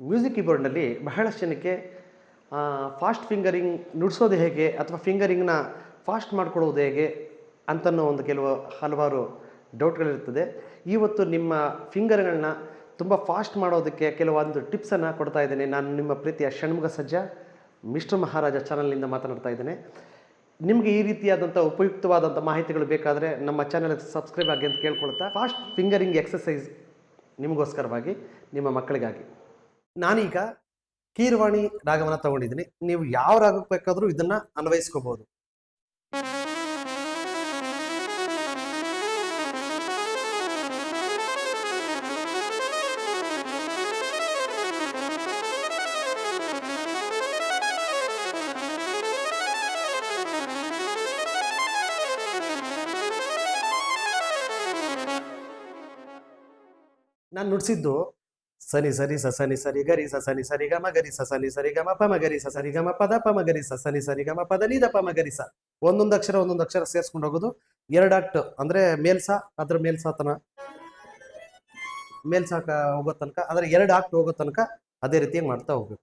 Music ಕೀಬೋರ್ಡ್ನಲ್ಲಿ ಬಹಳಷ್ಟು ಜನಕ್ಕೆ fast finger ring ನುಡಿಸೋದು ಹೇಗೆ ಅಥವಾ ಫಿಂಗರಿಂಗ್ನ ಫಾಸ್ಟ್ ಮಾಡಿಕೊಡೋದು ಹೇಗೆ ಅಂತನ್ನೋ ಒಂದು ಕೆಲವು ಹಲವಾರು ಡೌಟ್ಗಳಿರ್ತದೆ ಇವತ್ತು ನಿಮ್ಮ ಫಿಂಗರ್ಗಳನ್ನ ತುಂಬ ಫಾಸ್ಟ್ ಮಾಡೋದಕ್ಕೆ ಕೆಲವೊಂದು ಟಿಪ್ಸನ್ನು ಕೊಡ್ತಾ ಇದ್ದೇನೆ. ನಾನು ನಿಮ್ಮ ಪ್ರೀತಿಯ ಷಣ್ಮುಖ ಸಜ್ಜ, ಮಿಸ್ಟರ್ ಮಹಾರಾಜ ಚಾನಲ್ನಿಂದ ಮಾತನಾಡ್ತಾ ಇದ್ದೇನೆ. ನಿಮಗೆ ಈ ರೀತಿಯಾದಂಥ ಉಪಯುಕ್ತವಾದಂಥ ಮಾಹಿತಿಗಳು ಬೇಕಾದರೆ ನಮ್ಮ ಚಾನಲ್ಗೆ ಸಬ್ಸ್ಕ್ರೈಬ್ ಆಗಿ ಅಂತ ಕೇಳ್ಕೊಳ್ತಾ, ಫಾಸ್ಟ್ ಫಿಂಗರಿಂಗ್ ಎಕ್ಸಸೈಸ್ ನಿಮಗೋಸ್ಕರವಾಗಿ, ನಿಮ್ಮ ಮಕ್ಕಳಿಗಾಗಿ. ನಾನೀಗ ಕೀರ್ವಾಣಿ ರಾಗವನ್ನು ತಗೊಂಡಿದ್ದೀನಿ. ನೀವು ಯಾವ ರಾಗಕ್ಕೆ ಬೇಕಾದರೂ ಇದನ್ನ ಅನ್ವಯಿಸ್ಕೋಬಹುದು ನಾನು ನುಡಿಸಿದ್ದು ಸನಿ ಸರಿ, ಸ ಸನಿ ಸರಿ, ಗರಿ, ಸ, ಸರಿ ಗಮ ಗರಿ, ಸ, ಸರಿ ಗಮ ಪಮ ಗರಿ, ಸ, ಸರಿ ಗಮ ಪದ ಪಮ ಗರಿ, ಸ ಸನಿ ಸರಿ ಗಮ ಪದ ನೀದ ಪಮ ಗರಿ, ಸ. ಒಂದೊಂದು ಅಕ್ಷರ ಒಂದೊಂದು ಅಕ್ಷರ ಸೇರ್ಸ್ಕೊಂಡು ಹೋಗೋದು. ಎರಡು ಆಕ್ಟ್ ಅಂದ್ರೆ ಮೇಲ್ಸ ಅದ್ರ ಮೇಲ್ಸಾತನ ಮೇಲ್ಸಾಕ ಹೋಗೋ ತನಕ ಅಂದ್ರೆ ಎರಡು ಆಕ್ಟ್ ಹೋಗೋ ತನಕ ಅದೇ ರೀತಿಯಾಗಿ ಮಾಡ್ತಾ ಹೋಗ್ಬೇಕು.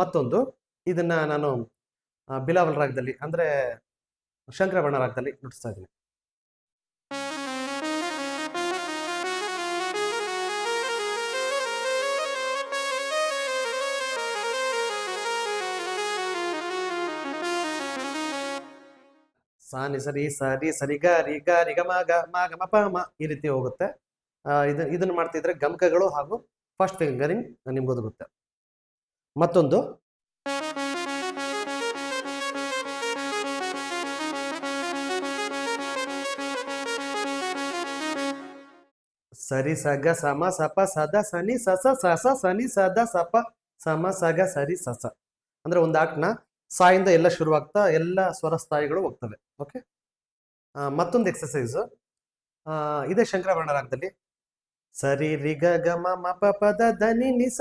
ಮತ್ತೊಂದು, ಇದನ್ನ ನಾನು ಬಿಲಾವಲ್ ರಾಗದಲ್ಲಿ ಅಂದ್ರೆ ಶಂಕರಬಣ್ಣ ರಾಗದಲ್ಲಿ ನುಡಿಸ್ತಾ ಇದ್ದೀನಿ. ಸಾನಿ ಸರಿ ಸರಿ ಸರಿ ಗ ರಿ ಗ ರಿ ಗ ಮ ಗ ಮ ಗ, ಮ, ಪ, ಮ ಈ ರೀತಿ ಹೋಗುತ್ತೆ. ಇದು ಇದನ್ನ ಮಾಡ್ತಿದ್ರೆ ಗಮಕಗಳು ಹಾಗೂ ಫಸ್ಟ್ ಫಿಂಗರಿಂಗ್ ನಿಮ್ಗೆ ಒದಗುತ್ತೆ. ಮತ್ತೊಂದು. ಸರಿ, ಸಗ, ಸಮ, ಸಪ, ಸದ, ಸನಿ, ಸಸ ಸಸ, ಸನಿ, ಸದ, ಸಪ, ಸಮ, ಸಗ, ಸರಿ, ಸಸ. ಅಂದ್ರೆ ಒಂದು ಆಕ್ಟ್ನ ಸಾಯಿಂದ ಎಲ್ಲ ಶುರುವಾಗ್ತಾ ಎಲ್ಲ ಸ್ವರ ಸ್ಥಾಯಿಗಳು ಹೋಗ್ತವೆ ಓಕೆ ಮತ್ತೊಂದು ಎಕ್ಸಸೈಸ್ ಇದೇ ಶಂಕರವರ್ಣ ರಾಗದಲ್ಲಿ ಸರಿ ರಿ ಗ ಗ ಮ ಪ ಪ ದ ದ ನಿ ನಿ ಸ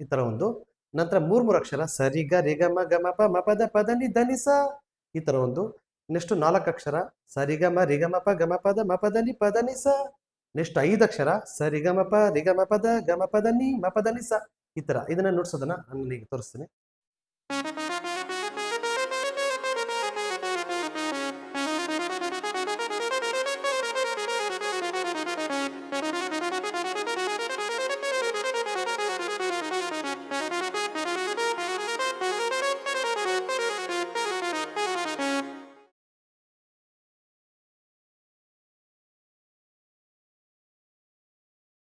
ಈ ತರ ಒಂದು ನಂತರ ಮೂರ್ ಮೂರು ಅಕ್ಷರ ಸರಿ ಗ ರಿ ಗ ಮ ಗ ಮ ಪ ಮ ಪ ದ ಪ ದ ನಿ ದ ನಿ ಸ ಈ ತರ ಒಂದು ನೆಕ್ಸ್ಟ್ ನಾಲ್ಕು ಅಕ್ಷರ ಸರಿ ಗ ಮ ರಿ ಗ ಮ ಪ ಗ ಮ ಮ ಪ ದ ನಿ ಪ ದ ನಿ ಸ ನೆಕ್ಸ್ಟ್ ಐದು ಅಕ್ಷರ ಸರಿ ಗ ಮ ಪ ರಿ ಮ ನಿ ಮ ಪ ದ ನಿ ಸ ಈ ತರ ಇದನ್ನ ನುಡ್ಸೋದನ್ನ ನಾನು ನಿಮಗೆ ತೋರಿಸ್ತೀನಿ